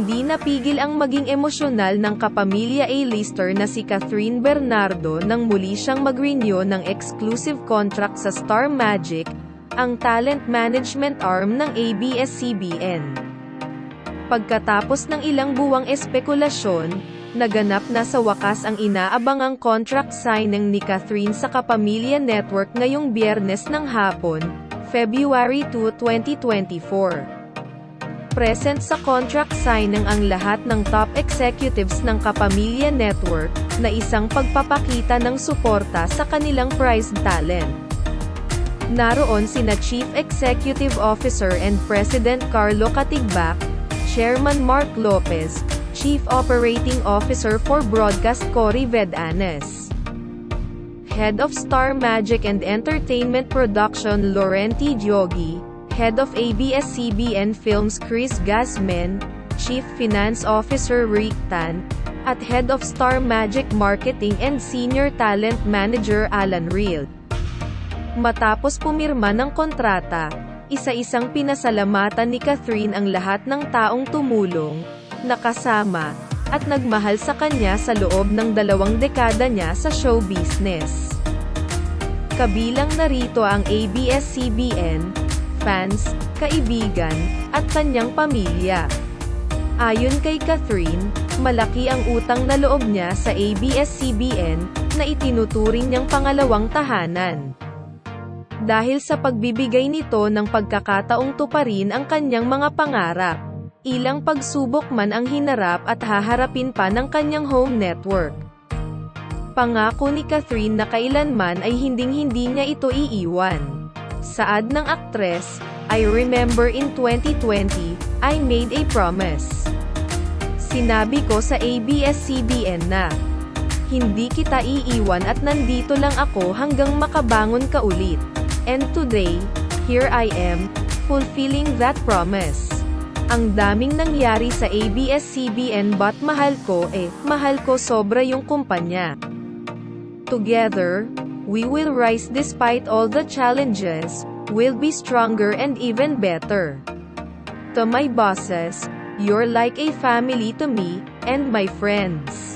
Hindi napigil ang maging emosyonal ng kapamilya A-lister na si Catherine Bernardo nang muli siyang mag-renew ng exclusive contract sa Star Magic, ang talent management arm ng ABS-CBN. Pagkatapos ng ilang buwang espekulasyon, naganap na sa wakas ang inaabangang contract signing ni Catherine sa Kapamilya Network ngayong biyernes ng hapon, February 2, 2024. Present sa contract signing ang lahat ng top executives ng Kapamilya Network, na isang pagpapakita ng suporta sa kanilang prized talent. Naroon sina Chief Executive Officer and President Carlo Katigbak, Chairman Mark Lopez, Chief Operating Officer for Broadcast Cory Vedanes. Head of Star Magic and Entertainment Production Laurenti Diogi, Head of ABS-CBN Films Chris Gasmen, Chief Finance Officer Rick Tan, at Head of Star Magic Marketing and Senior Talent Manager Alan Real. Matapos pumirma ng kontrata, isa-isang pinasalamatan ni Catherine ang lahat ng taong tumulong, nakasama, at nagmahal sa kanya sa loob ng dalawang dekada niya sa show business. Kabilang narito ang ABS-CBN, fans, kaibigan, at kanyang pamilya. Ayon kay Catherine, malaki ang utang na loob niya sa ABS-CBN, na itinuturing niyang pangalawang tahanan. Dahil sa pagbibigay nito ng pagkakataong tuparin ang kanyang mga pangarap, ilang pagsubok man ang hinarap at haharapin pa ng kanyang home network. Pangako ni Catherine na kailanman ay hinding-hindi niya ito iiwan. Saad ng aktres, I remember in 2020, I made a promise. Sinabi ko sa ABS-CBN na, hindi kita iiwan at nandito lang ako hanggang makabangon ka ulit. And today, here I am, fulfilling that promise. Ang daming nangyari sa ABS-CBN but mahal ko eh, mahal ko sobra yung kumpanya. Together, we will rise despite all the challenges, we'll be stronger and even better. To my bosses, you're like a family to me, and my friends.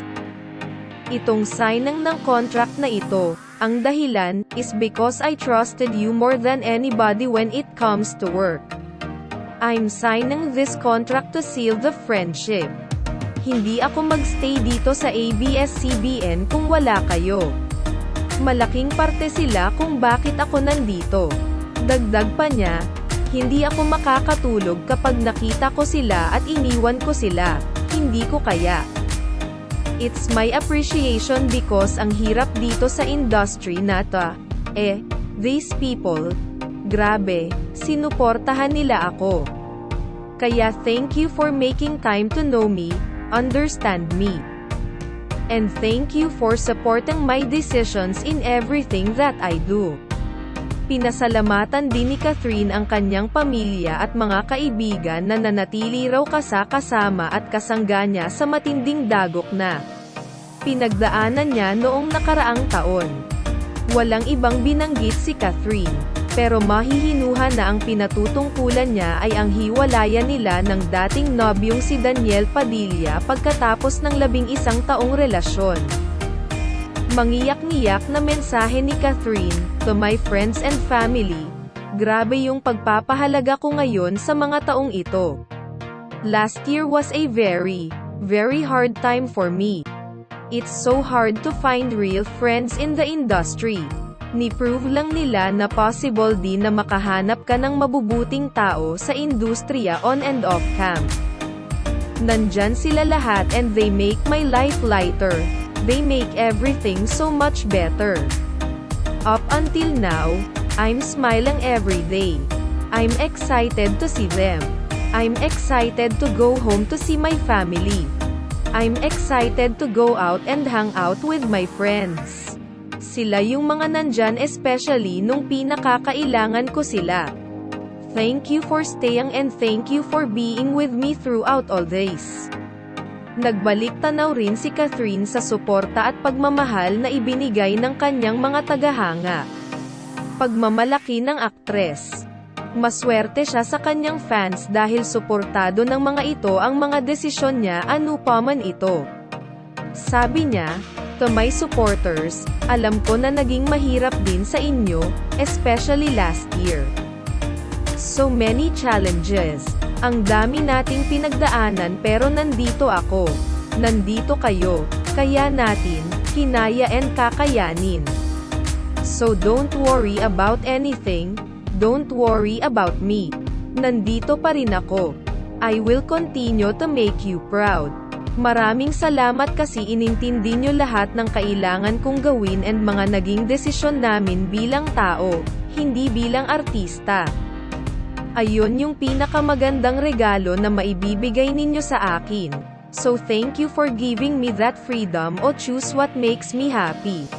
Itong signing ng contract na ito, ang dahilan, is because I trusted you more than anybody when it comes to work. I'm signing this contract to seal the friendship. Hindi ako magstay dito sa ABS-CBN kung wala kayo. Malaking parte sila kung bakit ako nandito. Dagdag pa niya, hindi ako makakatulog kapag nakita ko sila at iniwan ko sila. Hindi ko kaya. It's my appreciation because ang hirap dito sa industry na to. Eh, these people, grabe, sinuportahan nila ako. Kaya thank you for making time to know me, understand me. And thank you for supporting my decisions in everything that I do. Pinasalamatan din ni Catherine ang kanyang pamilya at mga kaibigan na nanatili raw kasakasama at kasangga niya sa matinding dagok na pinagdaanan niya noong nakaraang taon. Walang ibang binanggit si Catherine, pero mahihinuha na ang pinatutungkulan niya ay ang hiwalayan nila ng dating nobyong si Daniel Padilla pagkatapos ng labing isang taong relasyon. Mangiyak-ngiyak na mensahe ni Catherine, to my friends and family, grabe yung pagpapahalaga ko ngayon sa mga taong ito. Last year was a very, very hard time for me. It's so hard to find real friends in the industry. Ni-prove lang nila na possible din na makahanap ka ng mabubuting tao sa industriya on and off cam. Nandyan sila lahat and they make my life lighter. They make everything so much better. Up until now, I'm smiling every day. I'm excited to see them. I'm excited to go home to see my family. I'm excited to go out and hang out with my friends. Sila yung mga nandyan especially nung pinakakailangan ko sila. Thank you for staying and thank you for being with me throughout all this. Nagbalik tanaw rin si Catherine sa suporta at pagmamahal na ibinigay ng kanyang mga tagahanga. Pagmamalaki ng aktres. Maswerte siya sa kanyang fans dahil suportado ng mga ito ang mga desisyon niya ano ito. Sabi niya, To my supporters, alam ko na naging mahirap din sa inyo, especially last year. So many challenges. Ang dami nating pinagdaanan pero nandito ako. Nandito kayo. Kaya natin, kinaya and kakayanin. So don't worry about anything, don't worry about me. Nandito pa rin ako. I will continue to make you proud. Maraming salamat kasi inintindi nyo lahat ng kailangan kong gawin and mga naging desisyon namin bilang tao, hindi bilang artista. Ayun yung pinakamagandang regalo na maibibigay ninyo sa akin. So thank you for giving me that freedom o choose what makes me happy.